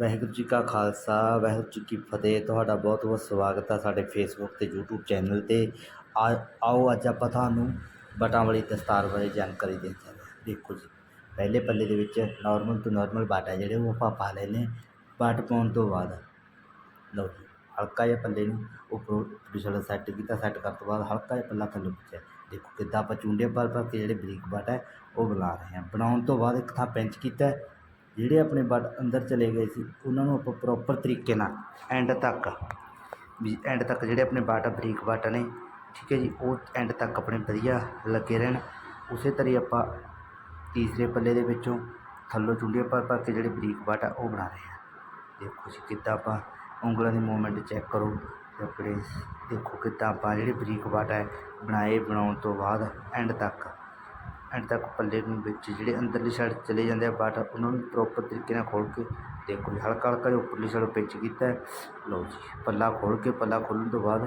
ਵਾਹਿਗੁਰੂ ਜੀ ਕਾ ਖਾਲਸਾ, ਵਾਹਿਗੁਰੂ ਜੀ ਕੀ ਫਤਿਹ। ਤੁਹਾਡਾ ਬਹੁਤ ਬਹੁਤ ਸਵਾਗਤ ਹੈ ਸਾਡੇ ਫੇਸਬੁੱਕ ਤੇ, YouTube ਚੈਨਲ ਤੇ। ਆ- ਆਓ ਅੱਜ ਆਪਾਂ ਤੁਹਾਨੂੰ ਬਟਾਂ ਵਾਲੀ ਦਸਤਾਰ ਬਾਰੇ ਜਾਣਕਾਰੀ ਦੇ ਹਾਂ। ਦੇਖੋ ਜੀ, ਪਹਿਲੇ ਪੱਲੇ ਦੇ ਵਿੱਚ ਨਾਰਮਲ ਤੋਂ ਨਾਰਮਲ ਬਾਟ ਹੈ ਜਿਹੜੇ, ਉਹ ਆਪਾਂ ਪਾ ਲੈਨੇ ਬਾਟ ਪਾਉਣ ਤੋਂ ਬਾਅਦ, ਲਓ ਜੀ, ਹਲਕਾ ਜਿਹਾ ਪੱਲੇ ਨੂੰ ਉੱਪਰੋਂ ਪਿਛਲਾ ਸੈੱਟ ਕੀਤਾ ਸੈੱਟ ਕਰਨ ਤੋਂ ਬਾਅਦ ਹਲਕਾ ਜਿਹਾ ਪੱਲਾ ਥੱਲੇ ਪੁੱਛਿਆ ਦੇਖੋ ਕਿੱਦਾਂ ਆਪਾਂ ਚੁੰਡੇ ਪਰ ਪਰ ਕੇ ਜਿਹੜੇ ਬਰੀਕ ਬਾਟਾ ਹੈ ਉਹ ਬਣਾ ਰਹੇ ਹਾਂ। ਬਣਾਉਣ ਤੋਂ ਬਾਅਦ ਇੱਕ ਥਾਂ ਪੈਂਚ ਕੀਤਾ ਜਿਹੜੇ ਆਪਣੇ ਬਟ ਅੰਦਰ ਚਲੇ ਗਏ ਸੀ ਉਹਨਾਂ ਨੂੰ ਆਪਾਂ ਪ੍ਰੋਪਰ ਤਰੀਕੇ ਨਾਲ ਐਂਡ ਤੱਕ ਵੀ ਐਂਡ ਤੱਕ ਜਿਹੜੇ ਆਪਣੇ ਬਾਟ ਆ, ਬਰੀਕ ਬਾਟ ਨੇ ਠੀਕ ਹੈ ਜੀ ਉਹ ਐਂਡ ਤੱਕ ਆਪਣੇ ਵਧੀਆ ਲੱਗੇ ਰਹਿਣ। ਉਸੇ ਤਰ੍ਹਾਂ ਹੀ ਆਪਾਂ ਤੀਸਰੇ ਪੱਲੇ ਦੇ ਵਿੱਚੋਂ ਥੱਲੋਂ ਚੁੰਡੀਆਂ ਪਰ ਪਰ ਕੇ ਜਿਹੜੇ ਬਰੀਕ ਬਾਟ ਆ ਉਹ ਬਣਾ ਰਹੇ ਹਾਂ। ਦੇਖੋ ਜੀ ਕਿੱਦਾਂ ਆਪਾਂ ਉਂਗਲਾਂ ਦੀ ਮੂਵਮੈਂਟ ਚੈੱਕ ਕਰੋ ਤੇ ਆਪਣੇ ਦੇਖੋ ਕਿੱਦਾਂ ਆਪਾਂ ਜਿਹੜੇ ਬਰੀਕ ਬਾਟ ਹੈ ਬਣਾਏ ਬਣਾਉਣ ਤੋਂ ਬਾਅਦ ਐਂਡ ਤੱਕ ਐਂਡ ਤੱਕ ਪੱਲੇ ਨੂੰ ਵਿੱਚ ਜਿਹੜੇ ਅੰਦਰਲੀ ਸਾਈਡ ਚਲੇ ਜਾਂਦੇ ਆ ਬਾਟ ਉਹਨਾਂ ਨੂੰ ਪ੍ਰੋਪਰ ਤਰੀਕੇ ਨਾਲ ਖੋਲ ਕੇ ਦੇਖੋ ਜੀ। ਹਲਕਾ ਹਲਕਾ ਜਿਹਾ ਉੱਪਰਲੀ ਸਾਈਡ ਪਿੰਚ ਕੀਤਾ ਲਓ ਜੀ, ਪੱਲਾ ਖੋਲ ਕੇ, ਪੱਲਾ ਖੋਲ੍ਹਣ ਤੋਂ ਬਾਅਦ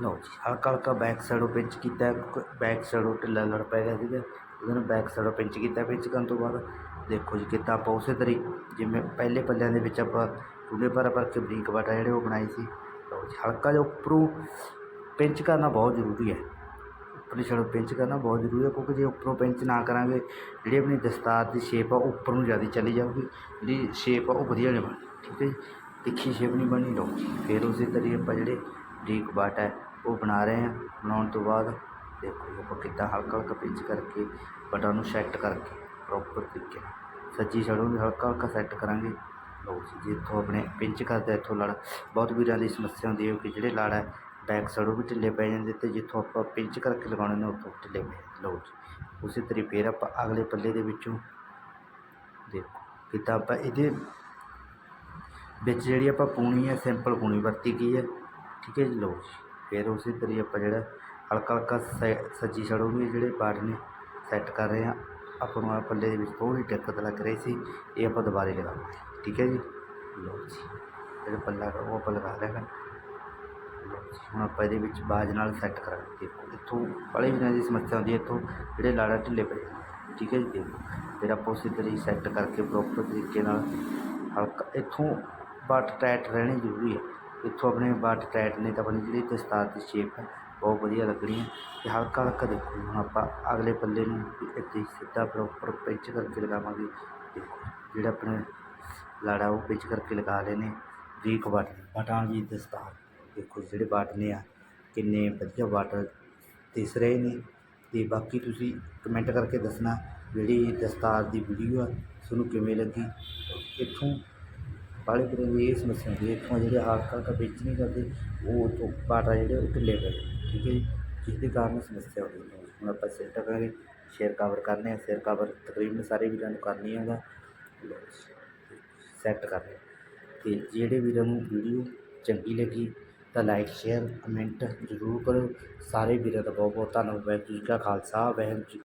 ਲਓ ਜੀ, ਹਲਕਾ ਹਲਕਾ ਬੈਕ ਸਾਈਡੋਂ ਪਿੰਚ ਕੀਤਾ ਬੈਕ ਸਾਈਡੋਂ ਢਿੱਲਾ ਲੜ ਪੈ ਗਿਆ ਸੀਗਾ। ਉਹਨੂੰ ਨੂੰ ਬੈਕ ਸਾਈਡੋਂ ਪਿੰਚ ਕੀਤਾ, ਪਿੰਚ ਕਰਨ ਤੋਂ ਬਾਅਦ ਦੇਖੋ ਜੀ ਕਿੱਦਾਂ ਆਪਾਂ ਉਸੇ ਤਰੀ ਜਿਵੇਂ ਪਹਿਲੇ ਪੱਲਿਆਂ ਦੇ ਵਿੱਚ ਆਪਾਂ ਟੁੱਡੇ ਪਰ ਪਰ ਕੇ ਬਰੀਕ ਬਾਟਾ ਜਿਹੜੇ ਉਹ ਬਣਾਏ ਸੀ। ਲਓ ਜੀ, ਹਲਕਾ ਜਿਹਾ ਉੱਪਰੋਂ ਪਿੰਚ ਕਰਨਾ ਬਹੁਤ ਜ਼ਰੂਰੀ ਹੈ। ਆਪਣੀ ਸਾਈਡ ਪਿੰਚ ਕਰਨਾ ਬਹੁਤ ਜ਼ਰੂਰੀ ਹੈ, ਕਿਉਂਕਿ ਜੇ ਉੱਪਰੋਂ ਪਿੰਚ ਨਾ ਕਰਾਂਗੇ, ਜਿਹੜੀ ਆਪਣੀ ਦਸਤਾਰ ਦੀ ਸ਼ੇਪ ਆ, ਉਹ ਉੱਪਰ ਨੂੰ ਜ਼ਿਆਦਾ ਚਲੀ ਜਾਊਗੀ। ਜਿਹੜੀ ਸ਼ੇਪ ਆ, ਉਹ ਵਧੀਆ ਨਹੀਂ ਬਣਨੀ ਠੀਕ ਹੈ ਜੀ? ਤਿੱਖੀ ਸ਼ੇਪ ਨਹੀਂ ਬਣਨੀ, ਲਓ। ਫਿਰ ਉਸੇ ਤਰੀਕੇ ਆਪਾਂ ਜਿਹੜੇ ਬਰੀਕ ਬਾਟ ਹੈ, ਉਹ ਬਣਾ ਰਹੇ ਹਾਂ। ਬਣਾਉਣ ਤੋਂ ਬਾਅਦ ਦੇਖੋ ਆਪਾਂ ਕਿੱਦਾਂ ਹਲਕਾ ਹਲਕਾ ਪਿੰਚ ਕਰਕੇ ਬਟਾਂ ਨੂੰ ਸੈੱਟ ਕਰਕੇ ਪ੍ਰੋਪਰ ਤਰੀਕੇ ਨਾਲ। ਸੱਜੀ ਛੜੋ ਨੂੰ ਹਲਕਾ ਹਲਕਾ ਸੈੱਟ ਕਰਾਂਗੇ। ਲਓ ਜੀ, ਜੇ ਆਪਣੇ ਪਿੰਚ ਕਰਦੇ ਇੱਥੋਂ ਲੜ। ਬਹੁਤ ਵੀਰਾਂ ਦੀ ਸਮੱਸਿਆ ਹੁੰਦੀ ਹੈ ਕਿ ਜਿਹੜੇ ਲੜ ਹੈ ਬੈਕ ਸਾਈਡੋਂ ਵੀ ਢਿੱਲੇ ਪੈ ਜਾਂਦੇ ਅਤੇ ਜਿੱਥੋਂ ਆਪਾਂ ਪਿੰਚ ਕਰਕੇ ਲਗਾਉਣੇ ਨੇ ਉੱਥੋਂ ਢਿੱਲੇ ਪੈ ਜਾਂਦੇ। ਲਓ ਜੀ, ਉਸੇ ਤਰੀ ਫਿਰ ਆਪਾਂ ਅਗਲੇ ਪੱਲੇ ਦੇ ਵਿੱਚੋਂ ਦੇਖੋ ਕਿੱਦਾਂ ਆਪਾਂ ਇਹਦੇ ਵਿੱਚ ਜਿਹੜੀ ਆਪਾਂ ਪੂਣੀ ਹੈ, ਸਿੰਪਲ ਪੂਣੀ ਵਰਤੀ ਗਈ ਹੈ, ਠੀਕ ਹੈ ਜੀ, ਲਓ ਜੀ। ਫਿਰ ਉਸੇ ਤਰੀ ਆਪਾਂ ਜਿਹੜਾ ਹਲਕਾ ਹਲਕਾ ਸੈ- ਸੱਜੀ ਸਾਈਡੋਂ ਵੀ ਜਿਹੜੇ ਬਾਟ ਨੇ ਸੈੱਟ ਕਰ ਰਹੇ ਹਾਂ। ਆਪਾਂ ਨੂੰ ਆਹ ਪੱਲੇ ਦੇ ਵਿੱਚ ਥੋੜ੍ਹੀ ਦਿੱਕਤ ਲੱਗ ਰਹੀ ਸੀ, ਇਹ ਆਪਾਂ ਦੁਬਾਰੇ ਲਗਾਵਾਂਗੇ, ਠੀਕ ਹੈ ਜੀ। ਲਓ ਜੀ, ਜਿਹੜਾ ਪੱਲਾ ਉਹ ਆਪਾਂ ਲਗਾ ਲਿਆ। ਹੁਣ ਆਪਾਂ ਇਹਦੇ ਵਿੱਚ ਬਾਜ ਨਾਲ ਸੈੱਟ ਕਰਾਂਗੇ। ਦੇਖੋ ਇੱਥੋਂ ਬੜੇ ਦਿਨਾਂ ਦੀ ਸਮੱਸਿਆ ਹੁੰਦੀ ਹੈ ਇੱਥੋਂ ਜਿਹੜੇ ਲਾੜਾ ਢਿੱਲੇ ਪਏ ਠੀਕ ਹੈ ਜੀ? ਦੇਖੋ ਫਿਰ ਆਪਾਂ ਉਸੇ ਤਰੀਕੇ ਸੈੱਟ ਕਰਕੇ ਪ੍ਰੋਪਰ ਤਰੀਕੇ ਨਾਲ ਹਲਕਾ ਇੱਥੋਂ ਬਾਟ ਟਾਈਟ ਰਹਿਣੀ ਜ਼ਰੂਰੀ ਹੈ। ਇੱਥੋਂ ਆਪਣੇ ਬਾਟ ਟਾਈਟ ਨਹੀਂ ਤਾਂ ਆਪਣੀ ਜਿਹੜੀ ਦਸਤਾਰ ਦੀ ਸ਼ੇਪ ਹੈ ਬਹੁਤ ਵਧੀਆ ਲੱਗਣੀ ਹੈ। ਤੇ ਹਲਕਾ ਹਲਕਾ ਦੇਖੋ ਜੀ, ਹੁਣ ਆਪਾਂ ਅਗਲੇ ਪੱਲੇ ਨੂੰ ਵੀ ਇੱਥੇ ਸਿੱਧਾ ਪ੍ਰੋਪਰ ਪਿੰਚ ਕਰਕੇ ਲਗਾਵਾਂਗੇ। ਦੇਖੋ ਜਿਹੜਾ ਆਪਣੇ ਲਾੜਾ ਉਹ ਪਿੰਚ ਕਰਕੇ ਲਗਾ ਲਏ ਨੇ ਵੀਕ ਬਾਟ ਬਟਾਂ ਦੀ ਦਸਤਾਰ। ਦੇਖੋ ਜਿਹੜੇ ਬਾਟ ਨੇ ਆ, ਕਿੰਨੇ ਵਧੀਆ ਬਾਟ ਦਿਸ ਰਹੇ ਨੇ ਤੇ ਬਾਕੀ ਤੁਸੀਂ ਕਮੈਂਟ ਕਰਕੇ ਦੱਸਣਾ ਜਿਹੜੀ ਦਸਤਾਰ ਦੀ ਵੀਡੀਓ ਆ, ਤੁਹਾਨੂੰ ਕਿਵੇਂ ਲੱਗੀ? ਇੱਥੋਂ ਬਾਲੇ ਕਿਤੇ ਦੀ ਇਹ ਸਮੱਸਿਆ ਹੁੰਦੀ ਹੈ, ਇੱਥੋਂ ਜਿਹੜੇ ਹਲਕਾ ਹਲਕਾ ਪਿੰਚ ਨਹੀਂ ਕਰਦੇ, ਉਹ ਤੋਂ ਬਾਟਾ ਜਿਹੜੇ ਉਹ ਢਿੱਲੇ ਪਏ ਠੀਕ ਹੈ ਜੀ? ਜਿਸ ਦੇ ਕਾਰਨ ਸਮੱਸਿਆ ਹੁੰਦੀ ਹੈ। ਹੁਣ ਆਪਾਂ ਸਿਰ ਟਕਾਂਗੇ ਸ਼ੇਰ ਕਵਰ ਕਰਨੇ ਆ, ਸਿਰ ਕਵਰ ਤਕਰੀਬਨ ਸਾਰੇ ਵੀਰਾਂ ਨੂੰ ਕਰਨੀ ਹੈਗਾ ਸੈੱਟ ਕਰ ਲਿਆ। ਤੇ ਜਿਹੜੇ ਵੀਰਾਂ ਨੂੰ ਵੀਡੀਓ ਚੰਗੀ ਲੱਗੀ ਤਾਂ ਲਾਈਕ ਸ਼ੇਅਰ ਕਮੈਂਟ ਜ਼ਰੂਰ ਕਰੋ। ਸਾਰੇ ਵੀਰਾਂ ਦਾ ਬਹੁਤ ਬਹੁਤ ਧੰਨਵਾਦ। ਵਾਹਿਗੁਰੂ ਜੀ ਕਾ ਖਾਲਸਾ, ਵਾਹਿਗੁਰੂ ਜੀ